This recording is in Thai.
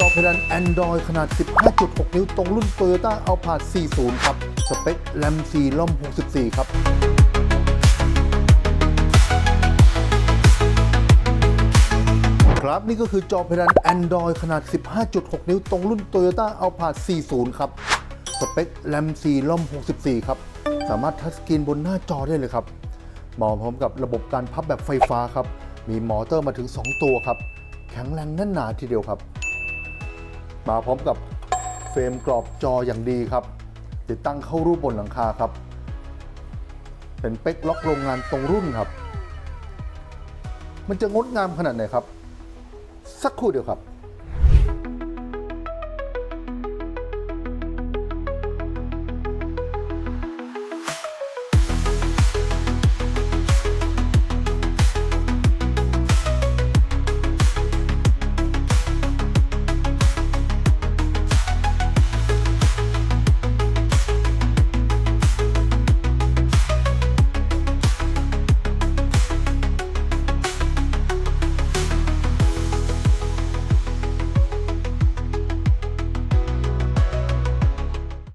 จอเพดาน Android ขนาด 15.6 นิ้วตรงรุ่น Toyota a l p a 40 ครับ สเปค RAM 4ล่อม 64 ครับครับนี่ก็คือจอเพดาน Android ขนาด 15.6 นิ้วตรงรุ่น Toyota a l p a 40 ครับ สเปค RAM 4ล่อม 64 ครับ สามารถทัชสกรีนบนหน้าจอได้เลยครับมาพร้อมกับระบบการพับแบบไฟฟ้าครับ มีมอเตอร์มาถึง 2 ตัวครับ แข็งแรงแน่นหนาทีเดียวครับ มาพร้อมกับเฟรมกรอบจออย่างดีครับ ติดตั้งเข้ารูปบนหลังคาครับ เป็นเป๊กล็อกโรงงานตรงรุ่นครับ มันจะงดงามขนาดไหนครับ สักครู่เดียวครับ